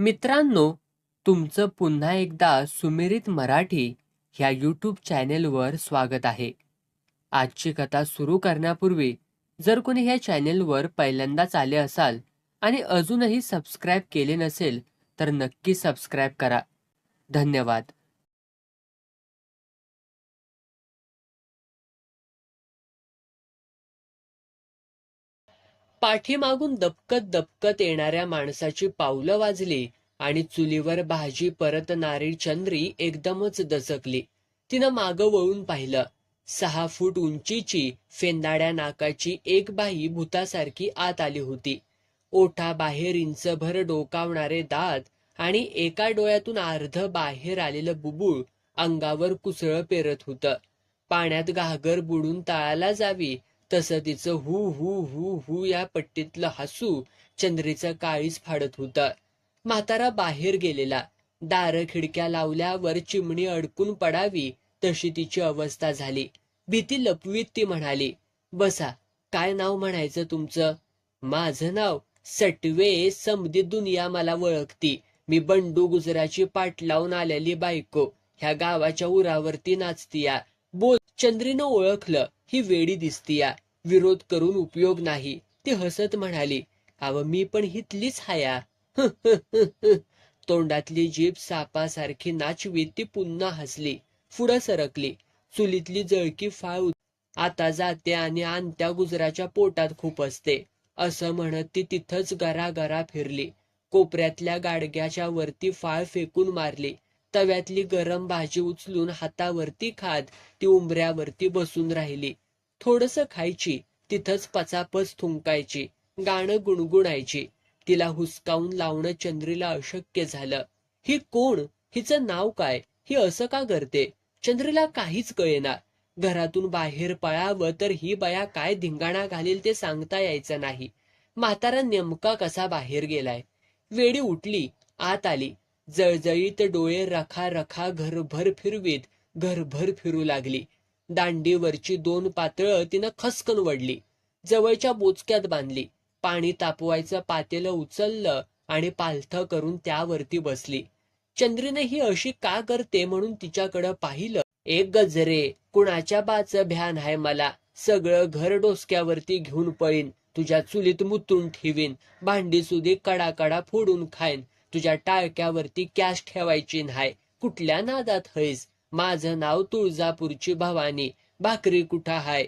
मित्रांनो तुमचं पुन्हा एकदा सुमिरित मराठी ह्या यूट्यूब चॅनेलवर स्वागत आहे. आजची कथा सुरू करण्यापूर्वी जर कोणी ह्या चॅनेलवर पहिल्यांदाच आले असाल आणि अजूनही सबस्क्राईब केले नसेल तर नक्की सबस्क्राईब करा. धन्यवाद. पाठीमागून दबकत दबकत येणाऱ्या माणसाची पावलं वाजली आणि चुलीवर भाजी परतणारी चंद्री एकदमच दचकली. तिनं मागं वळून पाहिलं. सहा फूट उंचीची फेंदाड्या नाकाची एक बाई भूतासारखी आत आली होती. ओठा बाहेर इंचभर डोकावणारे दात आणि एका डोळ्यातून अर्ध बाहेर आलेलं बुबुळ अंगावर कुसळ पेरत होतं. पाण्यात घागर बुडून तळाला जावी तसं तिचं हु हु हु हु या पट्टीतलं हसू चंद्रीचं काळीच फाडत होतं. म्हातारा बाहेर गेलेला. दार खिडक्या लावल्यावर चिमणी अडकून पडावी तशी तिची अवस्था झाली. भीती लपवीत ती म्हणाली बसा काय नाव म्हणायचं तुमचं? माझं नाव सटवे समधी दुनिया मला ओळखती मी बंडू गुजराची पाठ लावून आलेली बायको. ह्या गावाच्या उरावरती नाचतीया. बोल. चंद्रीनं ओळखलं ही वेडी दिसतीया. विरोध करून उपयोग नाही. ती हसत म्हणाली अव मी पण हितलीच हाया. तोंडातली जीभ सापासारखी नाचवीत ती पुन्हा हसली पुढं सरकली. चुलीतली जळकी फाळ आता जाते आणि आणत्या गुजराच्या पोटात खूप असते. असं म्हणत ती तिथंच गरागरा फिरली. कोपऱ्यातल्या गाडग्याच्या वरती फाळ फेकून मारली. तव्यातली गरम भाजी उचलून हातावरती खात ती उंबऱ्यावरती बसून राहिली. थोडस खायची तिथंच पचापच थुंकायची गाणं गुणगुणायची. तिला हुसकावून लावणं चंद्रीला अशक्य झालं. ही कोण? हिचं नाव काय? ही असं का करते चंद्रीला काहीच कळेना. घरातून बाहेर पळावं तर ही बया काय धिंगाणा घालील ते सांगता यायचं नाही. म्हातारा नेमका कसा बाहेर गेलाय? वेडी उठली आत आली. जळजळीत डोळे रखा रखा घरभर फिरवीत घरभर फिरू लागली. दांडीवरची दोन पातळं तिनं खसकन वडली. जवळच्या बोचक्यात बांधली. पाणी तापवायचं पातेलं उचललं आणि पालथं करून त्यावरती बसली. चंद्रीने ही अशी का करते म्हणून तिच्याकडं पाहिलं. एक गजरे कुणाच्या बाच भ्यान आहे मला? सगळं घर डोसक्यावरती घेऊन पळीन. तुझ्या चुलीत मुतून ठेवीन. भांडी सुधी कडा कडा फोडून खाईन. तुझ्या टाळक्यावरती कॅश ठेवायची नाही कुठल्या नादात हैस माझं नाव तुळजापूरची भवानी. भाकरी कुठं हाय?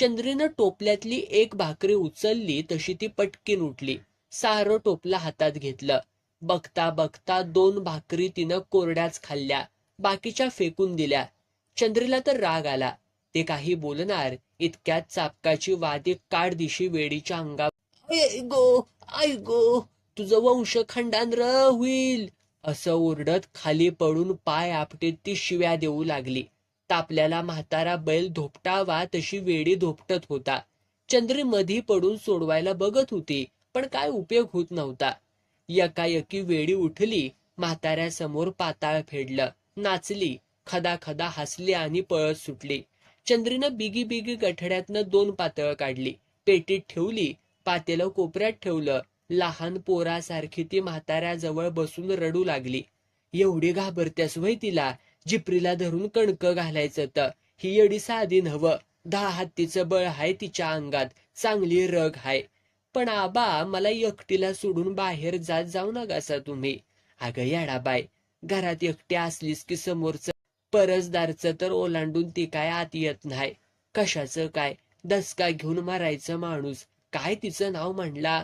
चंद्रीनं टोपल्यातली एक भाकरी उचलली तशी ती पटकीन उठली. सारं टोपलं हातात घेतलं. बघता बघता दोन भाकरी तिनं कोरड्याच खाल्ल्या बाकीच्या फेकून दिल्या. चंद्रीला तर राग आला. ते काही बोलणार इतक्यात चापकाची वादी काडदिशी वेडीच्या अंगा गो आई गो तुझं वंश खंडांर होईल. असं ओरडत खाली पडून पाय आपटीत ती शिव्या देऊ लागली. तापल्याला म्हातारा बैल धोपटावा तशी वेडी धोपटत होता. चंद्री मधी पडून सोडवायला बघत होती पण काय उपयोग होत नव्हता. यकायकी वेडी उठली म्हाताऱ्यासमोर पाताळ फेडलं नाचली खदा खदा हसली आणि पळत सुटली. चंद्रीनं बिगी बिगी गठड्यातनं दोन पातळ काढली. पेटीत ठेवली पातेलं कोपऱ्यात ठेवलं लहान पोरासारखी ती म्हाताऱ्याजवळ बसून रडू लागली. एवढी घाबरत्यास वय तिला जिपरीला धरून कणक घालायचं तर ही येडी साधी नव्ह दहा हत्तीचं बळ हाय तिच्या अंगात. चांगली रग हाय. पण आबा मला एकटीला सोडून बाहेर जात जाऊ नकासा तुम्ही. अगं येडाबाय घरात एकटी असलीस की समोरच परसदारचं तर ओलांडून ती काय आत येत नाही. कशाचं काय? दसका घेऊन मारायचं माणूस. काय तिचं नाव म्हणला?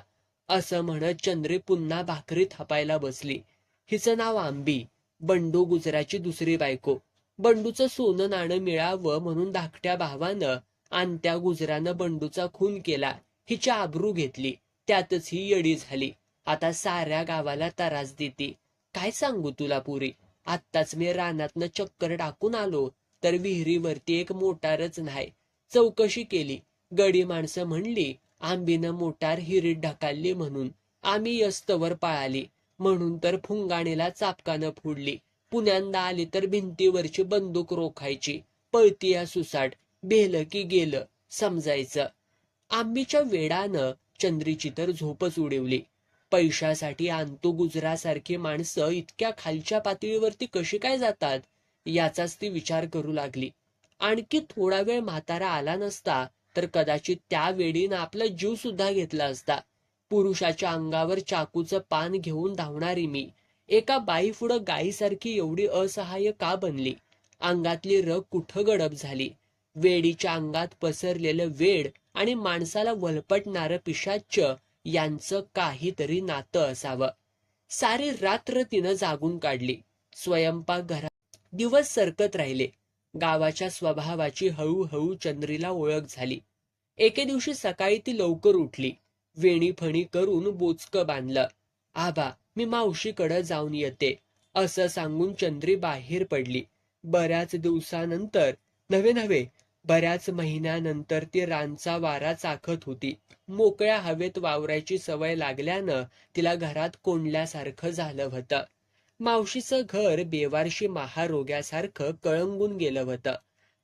असं म्हणत चंद्रे पुन्हा भाकरी थापायला बसली. हिचं नाव आंबी बंडू गुजराची दुसरी बायको. बंडूचं सोनं नाणं मिळावं म्हणून धाकट्या भावानं आणत्या गुजरानं बंडूचा खून केला. हिची आबरू घेतली. त्यातच ही येडी झाली. आता साऱ्या गावाला तरास देते. काय सांगू तुला पुरी? आत्ताच मी रानातनं चक्कर टाकून आलो तर विहिरीवरती एक मोटारच नाही. चौकशी केली. गडी माणसं म्हणली आंबीनं मोटार हिरीत ढकालली म्हणून आम्ही यस्तवर पळाली. म्हणून तर फुंगाणीला चापकानं फोडली. पुण्यांदा आली तर भिंतीवरची बंदूक रोखायची. पळती या सुसाट. बेलं की गेलं. समजायचं. आंबीच्या वेडानं चंद्रीची तर झोपच उडवली. पैशासाठी आणतो गुजरासारखी माणसं इतक्या खालच्या पातळीवरती कशी काय जातात? याचाच ती विचार करू लागली. आणखी थोडा वेळ म्हातारा आला नसता तर कदाचित त्या वेडीनं आपला जीव सुद्धा घेतला असता. पुरुषाच्या अंगावर चाकूचं पान घेऊन धावणारी मी. एका बाई पुढं गायीसारखी एवढी असहाय्य का बनली? अंगातली रग कुठं गडप झाली? वेडीच्या अंगात पसरलेलं वेड आणि माणसाला वलपटणारं पिशाच यांचं काहीतरी नातं असावं. सारी रात्र तिनं जागून काढली. स्वयंपाक घरात दिवस सरकत राहिले. गावाच्या स्वभावाची हळूहळू चंद्रीला ओळख झाली. एके दिवशी सकाळी ती लवकर उठली. वेणीफणी करून बोचकं बांधलं. आबा मी मावशीकडं जाऊन येते. असं सांगून चंद्री बाहेर पडली. बऱ्याच दिवसानंतर नव्हे नव्हे बऱ्याच महिन्यानंतर ती रानचा वारा चाखत होती. मोकळ्या हवेत वावरायची सवय लागल्यानं तिला घरात कोंडल्यासारखं झालं होतं. मावशीचं घर बेवारशी महारोग्यासारखं कळंगून गेलं होतं.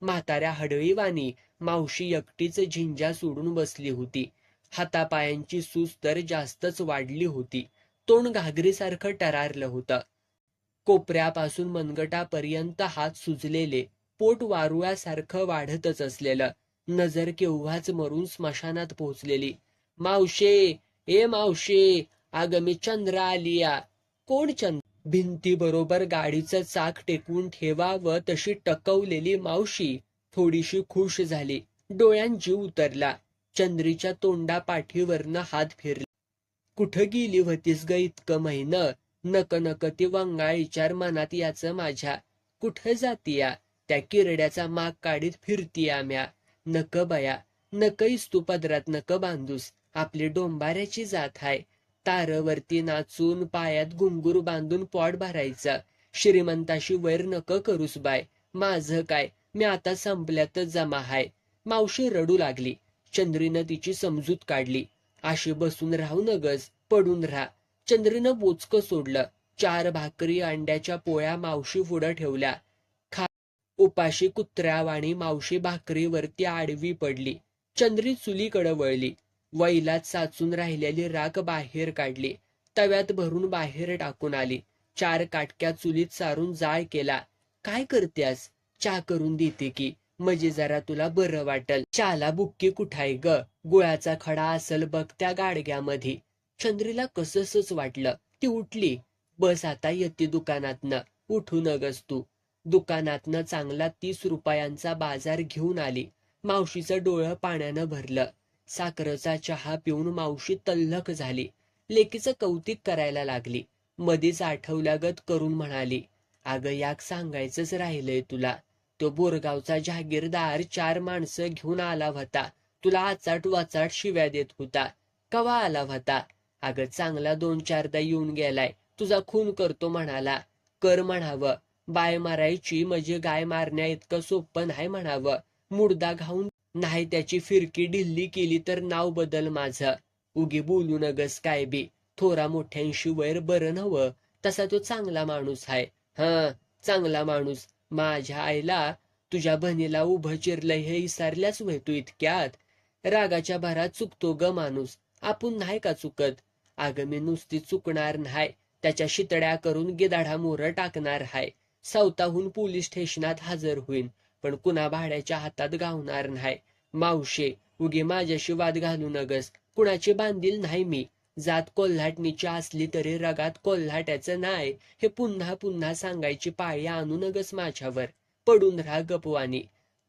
म्हाताऱ्या हडळीवानी मावशी एकटीच झिंजा सोडून बसली होती. हातापायांची सूज तर जास्तच वाढली होती. तोंड घागरीसारखं टरारलं होतं. कोपऱ्यापासून मनगटापर्यंत हात सुजलेले पोट वारुळासारखं वाढतच असलेलं नजर केव्हाच मरून स्मशानात पोहोचलेली. मावशे ए मावशे आगमी मी चंद्र आलिया कोण चंद्र भिंतीबरोबर गाडीचं चाक टेकवून ठेवावं तशी टकवलेली मावशी थोडीशी खुश झाली. डोळ्यांची उतरला. चंद्रीच्या तोंडा पाठीवरनं हात फिरला. कुठं गेली होतीस ग इतकं महिन? नक नक ती वंगाळ विचार मनात याचं माझ्या. कुठं जातीया? त्या किरड्याचा माग काढीत फिरतीया म्या. नक बया. नकईस तू पदरात नक बांधूस. आपली डोंबाऱ्याची जात हाय. तारवरती नाचून पायात घुंगूर बांधून पॉट भरायचं. श्रीमंताशी वैर नक करूस बाय. माझं काय? मी आता संपल्यातच जमा हाय. मावशी रडू लागली. चंद्रीनं तिची समजूत काढली. अशी बसून राहू नगस पडून राहा. चंद्रीनं बोचकं सोडलं. चार भाकरी अंड्याच्या पोळ्या मावशी पुढं ठेवल्या. खा. उपाशी कुत्र्यावाणी मावशी भाकरीवरती आडवी पडली. चंद्री चुलीकडे वळली. वैलात साचून राहिलेली राख बाहेर काढली. तव्यात भरून बाहेर टाकून आली. चार काटक्या चुलीत सारून जाळ केला. काय करत्यास चा करून देते की. म्हणजे जरा तुला बरं वाटल. चाला बुक्की कुठाय ग? गुळाचा खडा असल बघ त्या गाडग्यामध्ये चंद्रीला कसंच वाटलं. ती उठली. बस आता येते दुकानातनं. उठू नगस तू. दुकानातनं चांगला तीस रुपयांचा बाजार घेऊन आली. मावशीचं डोळं पाण्यानं भरलं. साखरचा चहा पिऊन मावशी तल्लख झाली. लेकीचं कौतिक करायला लागली. मधीच आठवल्यागत करून म्हणाली अगं याक सांगायचंच राहिलंय तुला. तो बोरगावचा जहागीरदार चार माणसं घेऊन आला होता तुला आचाट वाचाट शिव्या देत होता. कवा आला होता अगं चांगला दोन चारदा येऊन गेलाय. तुझा खून करतो म्हणाला. कर म्हणावं. बाय मारायची म्हणजे गाय मारण्या इतकं सोपं नाही म्हणावं. मुडदा घाऊन नाही त्याची फिरकी ढिल्ली केली तर नाव बदल माझं. उगी बोलू नगस काय बी. थोरा मोठ्यांशी वैर बरं नवं तसा तो चांगला माणूस आहे हा चांगला माणूस. माझ्या आईला तुझ्या बहिणीला उभं चिरलंय हे इसारल्याच वय तू इतक्यात. रागाच्या भरात चुकतो ग माणूस. आपण नाही का चुकत? अगं मी नुसती चुकणार नाही. त्याच्या शितड्या करून गिदाढा मोर टाकणार हाय. सावताहून पोलीस स्टेशनात हजर होईन. पण कुणा भाड्याच्या हातात गावणार नाही. मावशे उगी माझ्याशी वाद घालू नगस. कुणाची बांधील नाही मी. जात कोल्हाटणीची असली तरी रगात कोल्हाट्याचं नाही हे पुन्हा पुन्हा सांगायची पाळी आणू नगस माझ्यावर. पडून राहा गपवानी.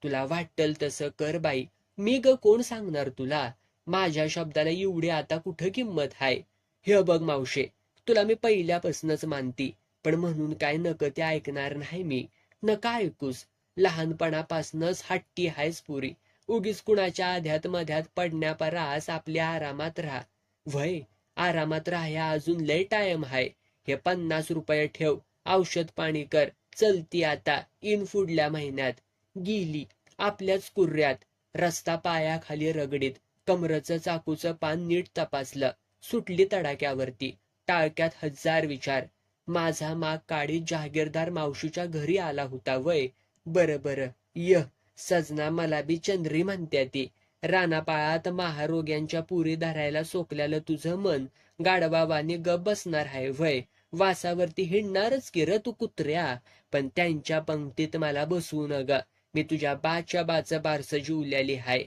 तुला वाटल तसं कर बाई. मी ग कोण सांगणार तुला? माझ्या शब्दाला एवढी आता कुठं किंमत हाय? हे बघ मावशे तुला मी पहिल्यापासूनच मानती. पण म्हणून काय नक ते ऐकणार नाही मी. नका ऐकूस. लहानपणापासूनच हट्टी हायस पुरी. उगीच कुणाच्या आध्यात मध्यात पडण्यापरास आपल्या आरामात राहा. वय आरामात राहाया अजून लय टाइम हाय हे पन्नास रुपये ठेव औषध पाणी कर चलती आता इन फुडल्या महिन्यात. गेली आपल्याच कुर्ऱ्यात रस्ता पायाखाली रगडीत कमरचं चाकूचं पान नीट तपासलं. सुटली तडाक्यावरती टाळक्यात हजार विचार. माझा माग काळी जहागीरदार मावशीच्या घरी आला होता वय. बरं बर. य सजना मला बी चंद्री म्हणत्या ती. रानापाळात महारोग्यांच्या पुरी धरायला सोकल्यालं तुझं मन. गाडबाबाने गप बसणार आहे वय वासावरती हिंडणारच की र तू कुत्र्या? पण त्यांच्या पंक्तीत मला बसवू नग. मी तुझ्या बाच्या बाच बारसं जिवल्याली हाय.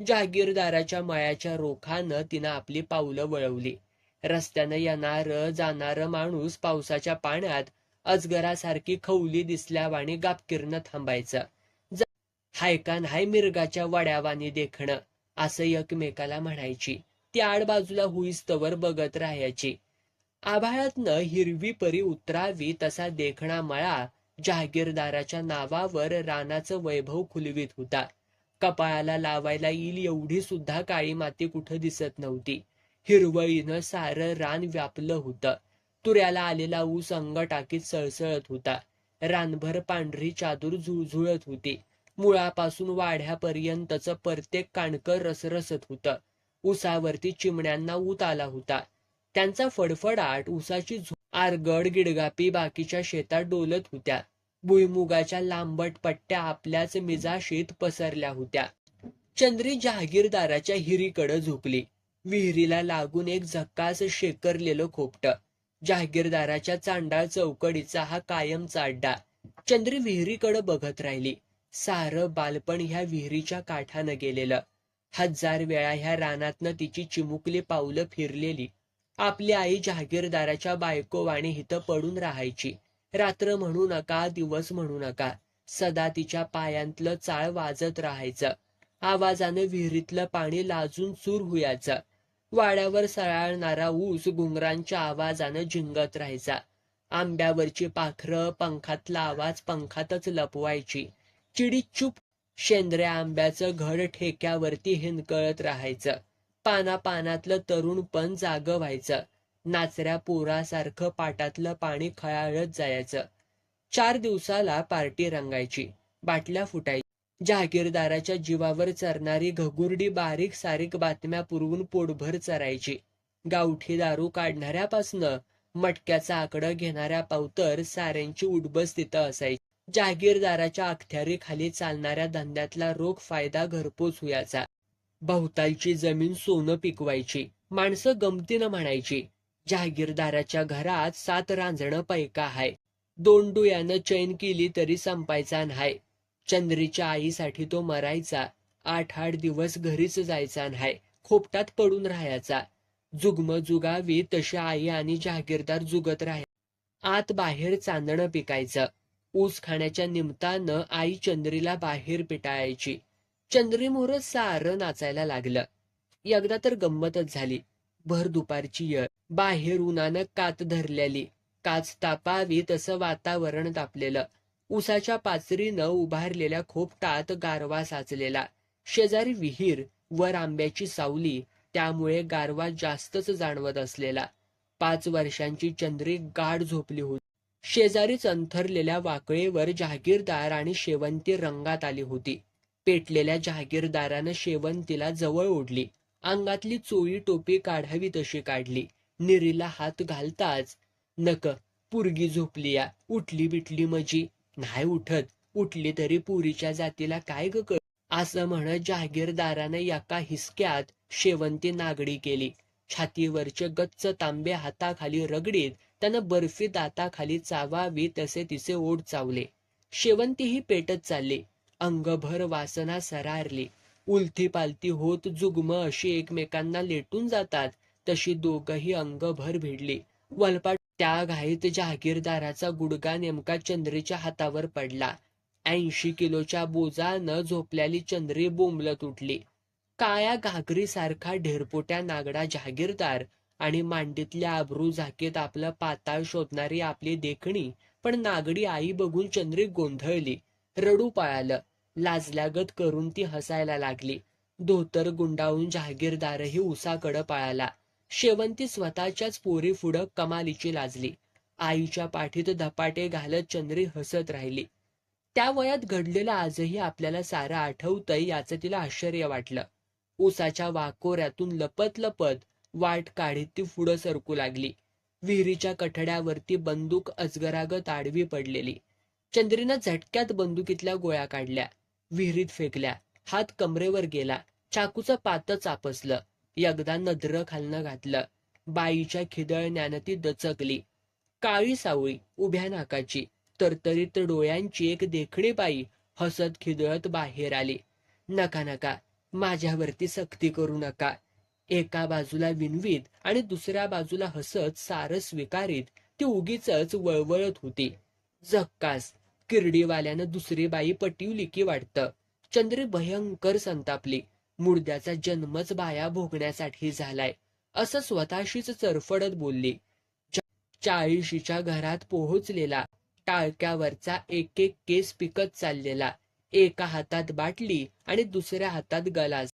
जहागीरदाराच्या मळ्याच्या रोखानं तिनं आपली पावलं वळवली. रस्त्यानं येणार जाणार माणूस पावसाच्या पाण्यात अजगरासारखी खवली दिसल्यावाणी गापकिरणं थांबायचं. हायकान हाय मिरगाच्या वड्यावानी देखणं असं एकमेकाला म्हणायची. ती आडबाजूला हुईस्तवर बघत राहायची. आभाळातनं हिरवी परी उतरावी तसा देखणा मळा जहागीरदाराच्या नावावर रानाचं वैभव खुलवीत होता. कपाळाला लावायला येईल एवढी सुद्धा काळी माती कुठं दिसत नव्हती. हिरवळीनं सारं रान व्यापलं होतं. तुऱ्याला आलेला ऊस अंग टाकीत सळसळत होता. रानभर पांढरी चादूर झुळझुळत होती. मुळापासून वाढ्यापर्यंतच प्रत्येक काणकर रसरसत होतं. उसावरती चिमण्यांना ऊत आला होता. त्यांचा फडफडाट उसाची आरगड गिडगापी बाकीच्या शेतात डोलत होत्या. भुईमुगाच्या लांबट पट्ट्या आपल्याच मिजाशीत पसरल्या होत्या. चंद्री जहागीरदाराच्या हिरीकडं झोपली. विहिरीला लागून एक झक्कास शेकरलेलं खोपट. जहागीरदाराच्या चांडाळ चौकडीचा हा कायमचा अड्डा चंद्री विहिरीकडं बघत राहिली. सारं बालपण ह्या विहिरीच्या काठानं गेलेलं. हजार वेळा ह्या रानातनं तिची चिमुकली पावलं फिरलेली. आपली आई जहागीरदाराच्या बायकोवाणी हिथं पडून राहायची. रात्र म्हणू नका दिवस म्हणू नका. सदा तिच्या पायांतलं चाळ वाजत राहायचं. आवाजानं विहिरीतलं पाणी लाजून चूर हुयाचं. वाड्यावर सळाळणारा ऊस घुंगरांच्या आवाजानं झिंगत राहायचा. आंब्यावरची पाखरं पंखातला आवाज पंखातच लपवायची. चिडी चूप शेंद्र्या आंब्याचं घड ठेक्यावरती हिंदकळत राहायचं. पाना पानातलं तरुण पण जाग व्हायचं. नाचऱ्या पोरासारखं पाटातलं पाणी खळाळत जायचं. चार दिवसाला पार्टी रंगायची. बाटल्या फुटायच्या. जहागीरदाराच्या जीवावर चरणारी घगुरडी बारीक सारीक बातम्या पुरवून पोटभर चरायची. गावठी दारू काढणाऱ्यापासनं मटक्याचा आकडं घेणाऱ्या पावतर साऱ्यांची उडबस तिथं असायची. जहागीरदाराच्या अखत्यारीखाली चालणाऱ्या धंद्यातला रोख फायदा घरपोच हुयाचा. भोवतालची जमीन सोनं पिकवायची. माणसं गमतीनं म्हणायची जहागीरदाराच्या घरात सात रांजणं पैका हाय. दोन डोळ्यानं चैन केली तरी संपायचा नाही चंद्रीच्या आईसाठी तो मरायचा. आठ आठ दिवस घरीच जायचा नाही. खोपटात पडून राहायचा. जुगम जुगावी तशी आई आणि जहागीरदार जुगत राहाय आत बाहेर चांदणं पिकायचं. ऊस खाण्याच्या निमित्तानं आई चंद्रीला बाहेर पिटाळायची चंद्री मोर सारं नाचायला लागलं. एकदा तर गंमतच झाली. भर दुपारची येळ. बाहेर उन्हानं कात धरलेली. काच तापावी तसं वातावरण तापलेलं. उसाच्या पाचरीनं उभारलेल्या खोपटात गारवा साचलेला. शेजारी विहीर वर आंब्याची सावली त्यामुळे गारवा जास्तच जाणवत असलेला. पाच वर्षांची चंद्री गाढ झोपली होती. शेजारीच अंथरलेल्या वाकळेवर जहागीरदार आणि शेवंती रंगात आली होती. पेटलेल्या जहागीरदारानं शेवंतीला जवळ ओढली. अंगातली चोळी टोपी काढावी तशी काढली. निरीला हात घालताच नक पुरगी झोपली या उठली बिटली मजी. नाही उठत. उठली तरी पुरीच्या जातीला काय ग कळ असं म्हणत जहागीरदारानं एका हिसक्यात शेवंती नागडी केली. छातीवरचे गच्च तांबे हाताखाली रगडीत त्यानं बर्फी दाताखाली चावावी तसे तिचे ओढ चावले. शेवंती ही पेटत चालली. अंगभर वासना सरारली. उलथी पालथी होत जुगम अशी एकमेकांना लेटून जातात तशी दोघही अंगभर भिडली. वलपाट त्या घाईत जहागीरदाराचा गुडगा नेमका चंद्रीच्या हातावर पडला. ऐंशी किलोच्या बोजानं झोपल्याली चंद्री बोंबलत उठली. काळ्या घागरीसारखा ढेरपोट्या नागडा जहागीरदार आणि मांडीतल्या आबरू झाकीत आपलं पाताळ शोधणारी आपली देखणी पण नागडी आई बघून चंद्री गोंधळली. रडू पळालं. लाजल्यागत करून ती हसायला लागली. धोतर गुंडाळून जहागीरदारही उसाकडं पळाला. शेवंती स्वतःच्याच पोरी पुढं कमालीची लाजली. आईच्या पाठीत धपाटे घालत चंद्री हसत राहिली. त्या वयात घडलेलं आजही आपल्याला सारं आठवतंय याचं तिला आश्चर्य वाटलं. ऊसाच्या वाकोऱ्यातून लपत लपत वाट काढीत ती पुढं सरकू लागली. विहिरीच्या कठड्यावरती बंदूक अजगरागत आडवी पडलेली. चंद्रीनं झटक्यात बंदुकीतल्या गोळ्या काढल्या. विहिरीत फेकल्या. हात कमरेवर गेला. चाकूचं पातच आपसलं एकदा नद्र खालनं घातलं. बाईच्या खिदळण्यानं ती दचकली. काळी सावळी उभ्या नाकाची तरतरीत डोळ्यांची एक देखणी बाई हसत खिदळत बाहेर आली. नका नका माझ्यावरती सक्ती करू नका. एका बाजूला विनवीत आणि दुसऱ्या बाजूला हसत सारं स्वीकारीत ती उगीच वळवळत होती. जक्कास किरडीवाल्यानं दुसरी बाई पटिवली की वाटतं. चंद्री भयंकर संतापली. मुर्द्याचा जन्मच बाया भोगण्यासाठी झालाय. असं स्वतःशीच चरफडत बोलली. चाळीशीच्या घरात पोहोचलेला टाळक्यावरचा एक एक केस पिकत चाललेला. एका हातात बाटली आणि दुसऱ्या हातात गलास.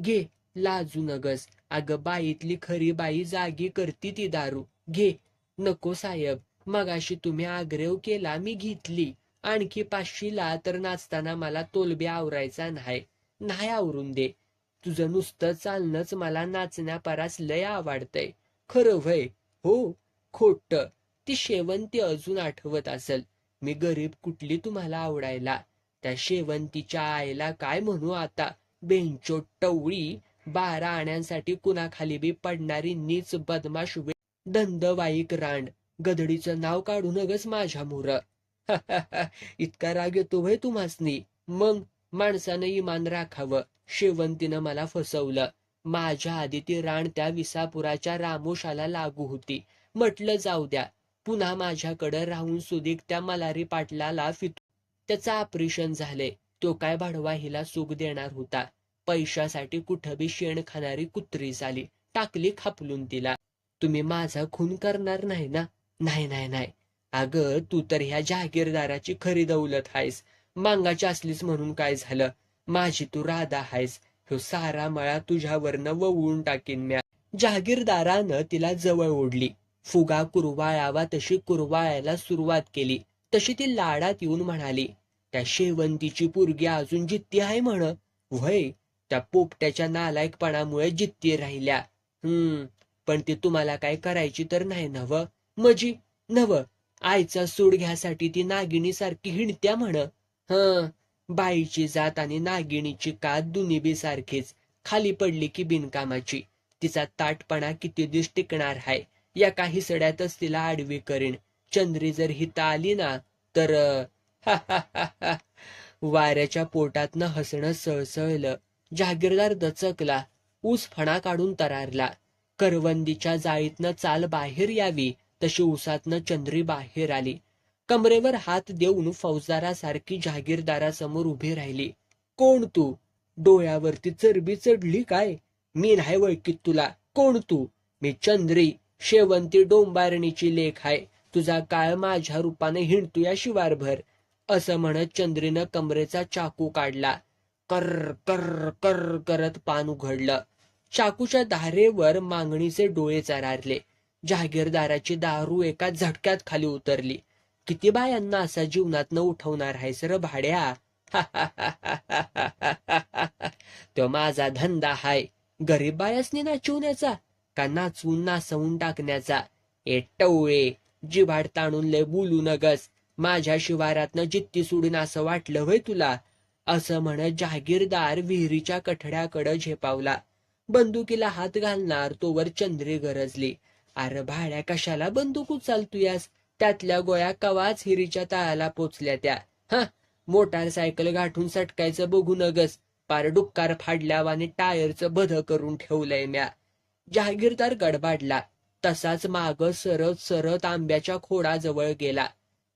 घे लाजू नगस. अग बाईतली खरी बाई जागी करती ती दारू. घे. नको साहेब. मगाशी तुम्ही आग्रह केला मी घेतली. आणखी पाचशीला तर नाचताना मला तोलबे आवरायचा नाही. नाही आवरून दे. तुझं नुसतं चालणंच मला नाचण्यापरास लय आवडतंय. खरं व्हय? हो खोट. ती शेवंती अजून आठवत असल. मी गरीब कुठली तुम्हाला आवडायला? त्या शेवंतीच्या आईला काय म्हणू आता? बेंचोट टवळी बारा आण्यांसाठी कुणाखाली बी पडणारी नीच बदमाश वे धंदवाईक रांड. गदडीचं नाव काढू नगच माझ्या मोर. इतका राग येतो भय तुम्हासनी? मग माणसानं इमान राखावं. शेवंतीनं मला फसवलं. माझ्या आधी ती राण त्या विसापुराच्या रामोशाला लागू होती. म्हटलं जाऊ द्या. पुन्हा माझ्याकडं राहून सुदीक त्या मलारी पाटलाला फित त्याचं ऑपरेशन झाले तो काय भाडवा हिला सुख देणार होता. पैशासाठी कुठं बी शेण खाणारी कुत्री झाली. टाकली खापलून तिला. तुम्ही माझा खून करणार नाही ना? नाही नाही नाही. अगं तू तर ह्या जहागीरदाराची खरी दौलत आहेस. मांगाची असलीस म्हणून काय झालं? माझी तू राधा आहेस. ह्यो सारा मळा तुझ्यावरनं वळवून टाकीन म्या. जहागीरदारानं तिला जवळ ओढली. फुगा कुरवाळावा तशी कुरवाळायला सुरुवात केली. तशी ती लाडात येऊन म्हणाली त्या शेवंतीची पुरगी अजून जित्ती आहे म्हण. व्हय त्या पोपट्याच्या नालायकपणामुळे जित्ती राहिल्या. हम्म पण ती तुम्हाला काय करायची तर नाही नव मजी नव आईचा सूड घ्यासाठी ती नागिणी सारखी हिंडत्या म्हण. हं बाईची जात आणि नागिणीची कात दुनिबी सारखीच. खाली पडली की बिनकामाची. तिचा ताटपणा किती दिवस टिकणार हाय? या काही सड्यातच तिला आडवी करीन. चंद्री जर हिता आली ना तर वाऱ्याच्या पोटातनं हसणं सळसळलं. जहागीरदार दचकला. ऊस फणा काढून तरारला. करवंदीच्या जाळीतनं चाल बाहेर यावी तशी उसातनं चंद्री बाहेर आली. कमरेवर हात देऊन फौजदारासारखी जहागीरदारासमोर उभी राहिली. कोण तू? डोळ्यावरती चरबी चढली काय? मी नाही वळकीत तुला. कोण तू? मी चंद्री. शेवंती डोंबारणीची लेख आहे. तुझा काळ माझ्या रूपाने हिंडतो या शिवारभर. असं म्हणत चंद्रीनं कमरेचा चाकू काढला. कर कर कर करत पान उघडलं. चाकूच्या धारेवर मागणीचे डोळे चरारले. जहागीरदाराची दारू एका झटक्यात खाली उतरली. किती बायांना असा जीवनात न उठवणार आहेस र भाड्या? तो माझा धंदा हाय गरीब बायासनी नाचवण्याचा का नाचवून नासवून टाकण्याचा? ए टवळे जिभाड ताणून लय बोलू नगस माझ्या शिवारातनं जित्ती सोडून असं वाटलं होय तुला? असं म्हणत जहागीरदार विहिरीच्या कठड्याकडं झेपावला. बंदुकीला हात घालणार तोवर चंद्री गरजली. अरे भाड्या कशाला बंदूक उचलतुयास? त्यातल्या गोळ्या कवाच हिरीच्या तळाला पोचल्या त्या. ह मोटारसायकल गाठून सटकायचं बघू नगस. पार डुक्कार फाडल्यावाने टायरचं बध करून ठेवलंय म्या. जहागीरदार गडबाडला. तसाच माग सरत सरत आंब्याच्या खोडाजवळ गेला.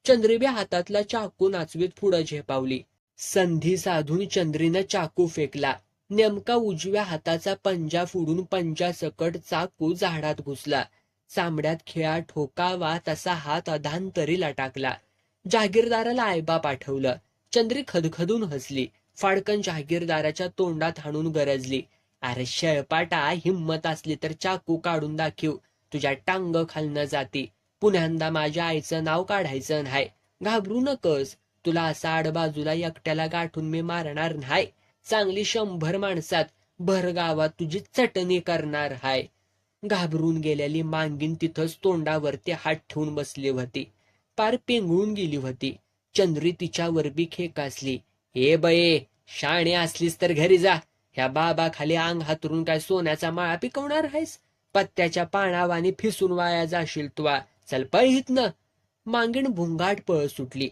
चंद्रीबी हातातला चाकू नाचवीत पुढं झेपावली. संधी साधून चंद्रीनं चाकू फेकला. नेमका उजव्या हाताचा पंजा फुडून पंजा सकट चाकू झाडात घुसला. चांबड्यात खिळा ठोकावा तसा हात अधांतरीला टाकला जहागीरदाराला आयबा पाठवलं. चंद्री खदखदून हसली. फाडकन जहागीरदाराच्या तोंडात हाणून गरजली. अरे शेळपाटा हिम्मत असली तर चाकू काढून दाखीव. तुझ्या टांग खालनं जाती. पुन्यांदा माझ्या आईचं नाव काढायचं नाही. घाबरू नकस. तुला असा आडबाजूला एकट्याला गाठून मी मारणार नाही. चांगली शंभर माणसात भर गावात तुझी चटणी करणार हाय. घाबरून गेलेली मांगीन तिथंच तोंडावरती हात ठेवून बसली होती. पार पेंगळून गेली होती. चंद्री तिच्यावर बी खेकासली. हे बये शाणे असलीस तर घरी जा. ह्या बाबा खाली अंग हातरून काय सोन्याचा माळा पिकवणार आहेस? पत्त्याच्या पानावानी फिसून वाया जाशील तुवा चल पळ न मांगीण भुंगाट पळ सुटली.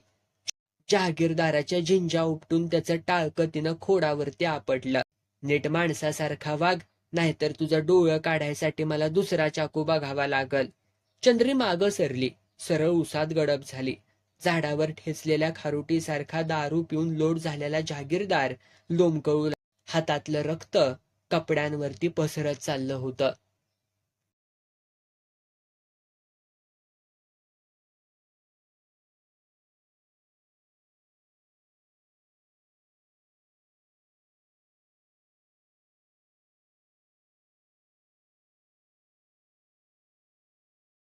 जहागीरदाराच्या झिंजा उपटून त्याचं टाळकं तिनं खोडावरती आपटलं. नीट माणसासारखा वाघ नाहीतर तुझं डोळं काढायसाठी मला दुसरा चाकू बघावा लागल. चंद्री माग सरली. सरळ उसात गडप झाली. झाडावर ठेचलेल्या खारुटीसारखा दारू पिऊन लोट झालेला जहागीरदार लोमकळू हातातलं रक्त कपड्यांवरती पसरत चाललं होतं.